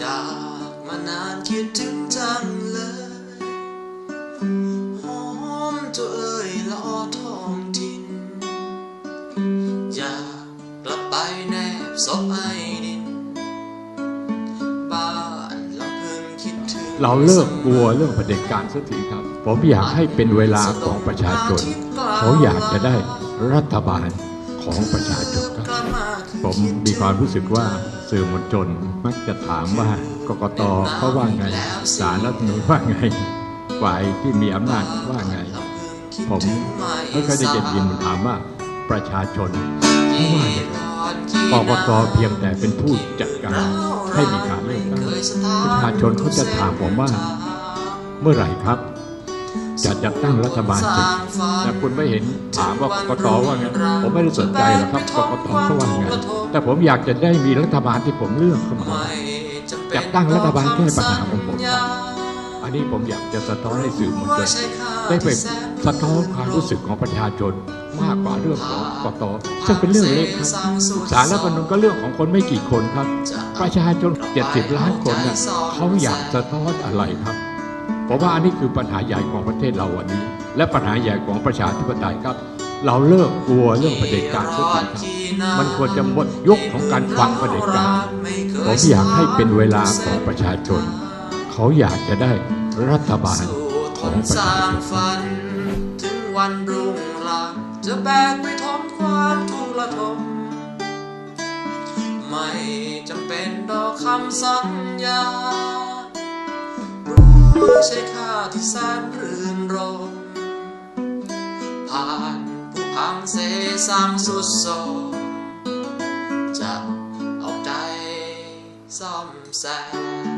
จากมานานคิดถึงจังเลยหอมตัวเอ่ยละออทองทินอยากกลับไปแนบศพไอ้ดินบ้านลำพึงคิดถึงเราเลิกกลัวเรื่องเผด็จการสักทีครับ ผมอยากให้เป็นเวลาของประชาชนเขาอยากจะได้รัฐบาลของประชาชนครับ ผมมีความรู้สึกว่าสื่อมวลชนมักจะถามว่ากกตเขาว่าไงสารรัฐธรรมนูญว่าไงฝ่ายที่มีอำนาจว่าไง ผมไม่เคยได้ยินมันถามว่าประชาชนเขาว่าไงกกตเพียงแต่เป็นผู้จัดการให้มีการเลือกตั้งประชาชนเขาจะถามผมว่า เมื่อไหร่ครับ จะจัดตั้งรัฐบาลเสร็จแต่คุณไม่เห็นถามว่ากกตว่าไงผมไม่ได้สนใจหรอกครับกกตเขาว่าไงแต่ผมอยากจะได้มีรัฐบาลที่ผมเลือกเข้ามาจัดตั้งรัฐบาลแก้ปัญหาของผมครับอันนี้ผมอยากจะสะท้อนให้สื่อมวลชนได้ไปสะท้อนความรู้สึกของประชาชนมากกว่าเรื่องของกตซึ่งเป็นเรื่องเล็กครับสารรัฐธรรมนูญก็เรื่องของคนไม่กี่คนครับ ประชาชน 70 ล้านคนน่ะเขาอยากสะท้อนอะไรครับ ผมว่าอันนี้คือปัญหาใหญ่ของประเทศเราวันนี้ และปัญหาใหญ่ของประชาธิปไตยครับ เราเลิกกลัวเรื่องประเด็จการทุกครับมันควรจะหมดยุคของการฟังประเด็จการผมอยากให้เป็นเวลาของประชาชน เขาอยากจะได้รัฐบาลของประชาชนฝันถึงวันรุ่งหลังจะแบกไปทนความทุกข์ละทมไม่จำเป็นดอกคำสัญญา ใช่ค่าที่แสนรื่นรมผ่านผู้พังเสสังสุดโทมจะเอาใจซ่อมแซม